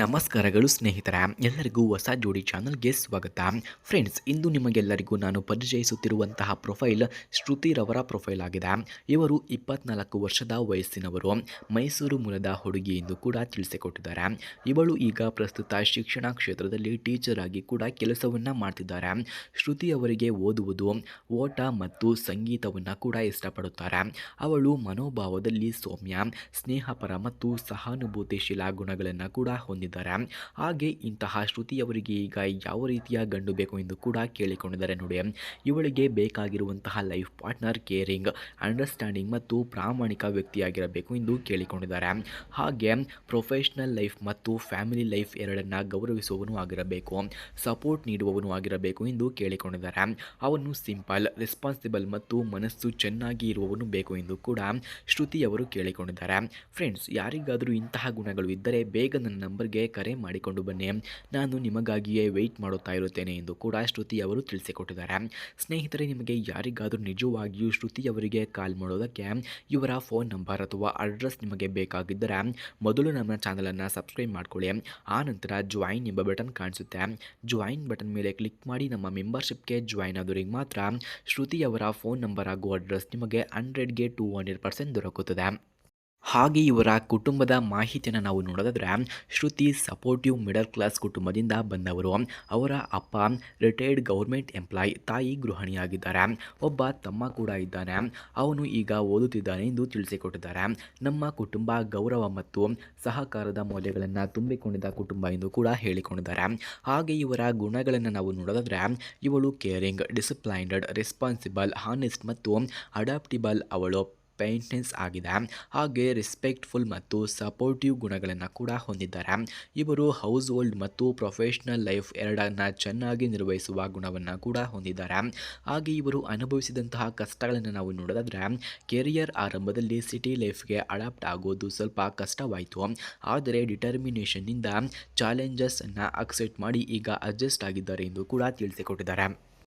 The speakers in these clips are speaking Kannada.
ನಮಸ್ಕಾರಗಳು ಸ್ನೇಹಿತರ, ಎಲ್ಲರಿಗೂ ಹೊಸ ಜೋಡಿ ಚಾನಲ್ಗೆ ಸ್ವಾಗತ. ಫ್ರೆಂಡ್ಸ್, ಇಂದು ನಿಮಗೆಲ್ಲರಿಗೂ ನಾನು ಪರಿಚಯಿಸುತ್ತಿರುವಂತಹ ಪ್ರೊಫೈಲ್ ಶ್ರುತಿರವರ ಪ್ರೊಫೈಲ್ ಆಗಿದೆ. ಇವರು ಇಪ್ಪತ್ನಾಲ್ಕು ವರ್ಷದ ವಯಸ್ಸಿನವರು. ಮೈಸೂರು ಮೂಲದ ಹುಡುಗಿ ಎಂದು ಕೂಡ ತಿಳಿಸಿಕೊಟ್ಟಿದ್ದಾರೆ. ಇವಳು ಈಗ ಪ್ರಸ್ತುತ ಶಿಕ್ಷಣ ಕ್ಷೇತ್ರದಲ್ಲಿ ಟೀಚರ್ ಆಗಿ ಕೂಡ ಕೆಲಸವನ್ನು ಮಾಡ್ತಿದ್ದಾರೆ. ಶ್ರುತಿ ಅವರಿಗೆ ಓದುವುದು, ಓಟ ಮತ್ತು ಸಂಗೀತವನ್ನು ಕೂಡ ಇಷ್ಟಪಡುತ್ತಾರೆ. ಅವಳು ಮನೋಭಾವದಲ್ಲಿ ಸೌಮ್ಯ, ಸ್ನೇಹಪರ ಮತ್ತು ಸಹಾನುಭೂತಿಶೀಲ ಗುಣಗಳನ್ನು ಕೂಡ ಹೊಂದಿದ್ದಾರೆ ಹಾಗೆ ಇಂತಹ ಶ್ರುತಿಯವರಿಗೆ ಈಗ ಯಾವ ರೀತಿಯ ಗಂಡು ಬೇಕು ಎಂದು ಕೂಡ ಕೇಳಿಕೊಂಡಿದ್ದಾರೆ ನೋಡಿ. ಇವಳಿಗೆ ಬೇಕಾಗಿರುವಂತಹ ಲೈಫ್ ಪಾರ್ಟ್ನರ್, ಕೇರಿಂಗ್, ಅಂಡರ್ಸ್ಟ್ಯಾಂಡಿಂಗ್ ಮತ್ತು ಪ್ರಾಮಾಣಿಕ ವ್ಯಕ್ತಿಯಾಗಿರಬೇಕು ಎಂದು ಕೇಳಿಕೊಂಡಿದ್ದಾರೆ. ಹಾಗೆ ಪ್ರೊಫೆಷ್ನಲ್ ಲೈಫ್ ಮತ್ತು ಫ್ಯಾಮಿಲಿ ಲೈಫ್ ಎರಡನ್ನ ಗೌರವಿಸುವವನು ಆಗಿರಬೇಕು, ಸಪೋರ್ಟ್ ನೀಡುವವನು ಆಗಿರಬೇಕು ಎಂದು ಕೇಳಿಕೊಂಡಿದ್ದಾರೆ. ಅವನು ಸಿಂಪಲ್, ರೆಸ್ಪಾನ್ಸಿಬಲ್ ಮತ್ತು ಮನಸ್ಸು ಚೆನ್ನಾಗಿ ಇರುವವನು ಬೇಕು ಎಂದು ಕೂಡ ಶ್ರುತಿಯವರು ಕೇಳಿಕೊಂಡಿದ್ದಾರೆ. ಫ್ರೆಂಡ್ಸ್, ಯಾರಿಗಾದರೂ ಇಂತಹ ಗುಣಗಳು ಇದ್ದರೆ ಬೇಗ ನನ್ನ ನಂಬರ್ಗೆ ಕರೆ ಮಾಡಿಕೊಂಡು ಬನ್ನಿ. ನಾನು ನಿಮಗಾಗಿಯೇ ವೆಯ್ಟ್ ಮಾಡುತ್ತಾ ಇರುತ್ತೇನೆ ಎಂದು ಕೂಡ ಶ್ರುತಿ ಅವರು ತಿಳಿಸಿಕೊಟ್ಟಿದ್ದಾರೆ. ಸ್ನೇಹಿತರೆ, ನಿಮಗೆ ಯಾರಿಗಾದರೂ ನಿಜವಾಗಿಯೂ ಶ್ರುತಿ ಅವರಿಗೆ ಕಾಲ್ ಮಾಡೋದಕ್ಕೆ ಇವರ ಫೋನ್ ನಂಬರ್ ಅಥವಾ ಅಡ್ರೆಸ್ ನಿಮಗೆ ಬೇಕಾಗಿದ್ದರೆ ಮೊದಲು ನಮ್ಮ ಚಾನಲನ್ನು ಸಬ್ಸ್ಕ್ರೈಬ್ ಮಾಡಿಕೊಳ್ಳಿ. ಆ ನಂತರ ಜಾಯಿನ್ ಎಂಬ ಬಟನ್ ಕಾಣಿಸುತ್ತೆ. ಜಾಯಿನ್ ಬಟನ್ ಮೇಲೆ ಕ್ಲಿಕ್ ಮಾಡಿ ನಮ್ಮ ಮೆಂಬರ್ಶಿಪ್ಗೆ ಜಾಯಿನ್ ಆದವರಿಗೆ ಮಾತ್ರ ಶ್ರುತಿ ಅವರ ಫೋನ್ ನಂಬರ್ ಹಾಗೂ ಅಡ್ರೆಸ್ ನಿಮಗೆ ಹಂಡ್ರೆಡ್ಗೆ ಟೂ ಹಂಡ್ರೆಡ್ ಪರ್ಸೆಂಟ್ ದೊರಕುತ್ತದೆ. ಹಾಗೆ ಇವರ ಕುಟುಂಬದ ಮಾಹಿತಿಯನ್ನು ನಾವು ನೋಡೋದಾದರೆ, ಶ್ರುತಿ ಸಪೋರ್ಟಿವ್ ಮಿಡಲ್ ಕ್ಲಾಸ್ ಕುಟುಂಬದಿಂದ ಬಂದವರು. ಅವರ ಅಪ್ಪ ರಿಟೈರ್ಡ್ ಗೌರ್ಮೆಂಟ್ ಎಂಪ್ಲಾಯ್ ತಾಯಿ ಗೃಹಿಣಿಯಾಗಿದ್ದಾರೆ. ಒಬ್ಬ ತಮ್ಮ ಕೂಡ ಇದ್ದಾನೆ. ಅವನು ಈಗ ಓದುತ್ತಿದ್ದಾನೆ ಎಂದು ತಿಳಿಸಿಕೊಟ್ಟಿದ್ದಾರೆ. ನಮ್ಮ ಕುಟುಂಬ ಗೌರವ ಮತ್ತು ಸಹಕಾರದ ಮೌಲ್ಯಗಳನ್ನು ತುಂಬಿಕೊಂಡಿದ್ದ ಕುಟುಂಬ ಎಂದು ಕೂಡ ಹೇಳಿಕೊಂಡಿದ್ದಾರೆ. ಹಾಗೆ ಇವರ ಗುಣಗಳನ್ನು ನಾವು ನೋಡೋದಾದರೆ, ಇವಳು ಕೇರಿಂಗ್ ಡಿಸಿಪ್ಲೈನ್ಡ್ ರೆಸ್ಪಾನ್ಸಿಬಲ್ ಹಾನೆಸ್ಟ್ ಮತ್ತು ಅಡಾಪ್ಟಿಬಲ್ ಅವಳು. ಪೇಂಟೆನ್ಸ್ ಆಗಿದೆ. ಹಾಗೆ ರೆಸ್ಪೆಕ್ಟ್ಫುಲ್ ಮತ್ತು ಸಪೋರ್ಟಿವ್ ಗುಣಗಳನ್ನು ಕೂಡ ಹೊಂದಿದ್ದಾರೆ. ಇವರು ಹೌಸ್ ಹೋಲ್ಡ್ ಮತ್ತು ಪ್ರೊಫೆಷ್ನಲ್ ಲೈಫ್ ಎರಡನ್ನ ಚೆನ್ನಾಗಿ ನಿರ್ವಹಿಸುವ ಗುಣವನ್ನು ಕೂಡ ಹೊಂದಿದ್ದಾರೆ. ಹಾಗೆ ಇವರು ಅನುಭವಿಸಿದಂತಹ ಕಷ್ಟಗಳನ್ನು ನಾವು ನೋಡೋದಾದರೆ ಕೆರಿಯರ್ ಆರಂಭದಲ್ಲಿ ಸಿಟಿ ಲೈಫ್ಗೆ ಅಡಾಪ್ಟ್ ಆಗೋದು ಸ್ವಲ್ಪ ಕಷ್ಟವಾಯಿತು. ಆದರೆ ಡಿಟರ್ಮಿನೇಷನ್ನಿಂದ ಚಾಲೆಂಜಸನ್ನು ಅಕ್ಸೆಪ್ಟ್ ಮಾಡಿ ಈಗ ಅಡ್ಜಸ್ಟ್ ಆಗಿದ್ದಾರೆ ಎಂದು ಕೂಡ ತಿಳಿಸಿಕೊಟ್ಟಿದ್ದಾರೆ.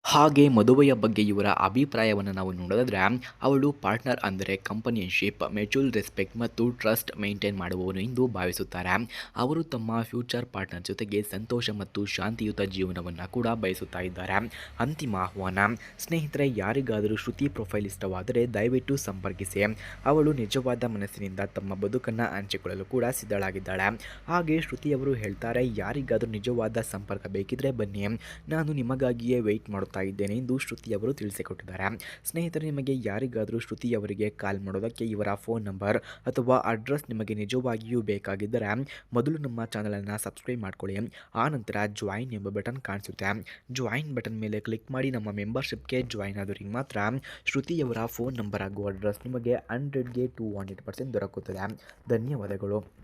ಹಾಗೆ ಮದುವೆಯ ಬಗ್ಗೆ ಇವರ ಅಭಿಪ್ರಾಯವನ್ನು ನಾವು ನೋಡಿದ್ರೆ, ಅವಳು ಪಾರ್ಟ್ನರ್ ಅಂದರೆ ಕಂಪನಿಯನ್ಶಿಪ್ ಮ್ಯೂಚುವಲ್ ರೆಸ್ಪೆಕ್ಟ್ ಮತ್ತು ಟ್ರಸ್ಟ್ ಮೇಂಟೈನ್ ಮಾಡುವವನು ಎಂದು ಭಾವಿಸುತ್ತಾರೆ. ಅವರು ತಮ್ಮ ಫ್ಯೂಚರ್ ಪಾರ್ಟ್ನರ್ ಜೊತೆಗೆ ಸಂತೋಷ ಮತ್ತು ಶಾಂತಿಯುತ ಜೀವನವನ್ನು ಕೂಡ ಬಯಸುತ್ತಾ ಇದ್ದಾರೆ. ಅಂತಿಮ ಆಹ್ವಾನ, ಸ್ನೇಹಿತರೆ, ಯಾರಿಗಾದರೂ ಶ್ರುತಿ ಪ್ರೊಫೈಲ್ ಇಷ್ಟವಾದರೆ ದಯವಿಟ್ಟು ಸಂಪರ್ಕಿಸಿ. ಅವಳು ನಿಜವಾದ ಮನಸ್ಸಿನಿಂದ ತಮ್ಮ ಬದುಕನ್ನು ಹಂಚಿಕೊಳ್ಳಲು ಕೂಡ ಸಿದ್ಧಳಾಗಿದ್ದಾಳೆ. ಹಾಗೆ ಶ್ರುತಿಯವರು ಹೇಳ್ತಾರೆ, ಯಾರಿಗಾದರೂ ನಿಜವಾದ ಸಂಪರ್ಕ ಬೇಕಿದ್ರೆ ಬನ್ನಿ. ನಾನು ನಿಮಗಾಗಿಯೇ ವೆಯ್ಟ್ ಮಾಡುತ್ತಾ ಇದ್ದೇನೆ. ಎಂದು ಶ್ರುತಿಯವರು ತಿಳಿಸಿಕೊಟ್ಟಿದ್ದಾರೆ. ಸ್ನೇಹಿತರೆ, ನಿಮಗೆ ಯಾರಿಗಾದರೂ ಶ್ರುತಿಯವರಿಗೆ ಕಾಲ್ ಮಾಡೋದಕ್ಕೆ ಇವರ ಫೋನ್ ನಂಬರ್ ಅಥವಾ ಅಡ್ರೆಸ್ ನಿಮಗೆ ನಿಜವಾಗಿಯೂ ಬೇಕಾಗಿದ್ದರೆ ಮೊದಲು ನಮ್ಮ ಚಾನಲನ್ನು ಸಬ್ಸ್ಕ್ರೈಬ್ ಮಾಡ್ಕೊಳ್ಳಿ. ಆ ನಂತರ ಜಾಯಿನ್ ಎಂಬ ಬಟನ್ ಕಾಣಿಸುತ್ತೆ. ಜಾಯಿನ್ ಬಟನ್ ಮೇಲೆ ಕ್ಲಿಕ್ ಮಾಡಿ ನಮ್ಮ ಮೆಂಬರ್ಶಿಪ್ಗೆ ಜಾಯಿನ್ ಆದವರಿಗೆ ಮಾತ್ರ ಶ್ರುತಿಯವರ ಫೋನ್ ನಂಬರ್ ಹಾಗೂ ಅಡ್ರೆಸ್ ನಿಮಗೆ ಹಂಡ್ರೆಡ್ಗೆ ಟೂ ಹಂಡ್ರೆಡ್ ಪರ್ಸೆಂಟ್ ದೊರಕುತ್ತದೆ. ಧನ್ಯವಾದಗಳು.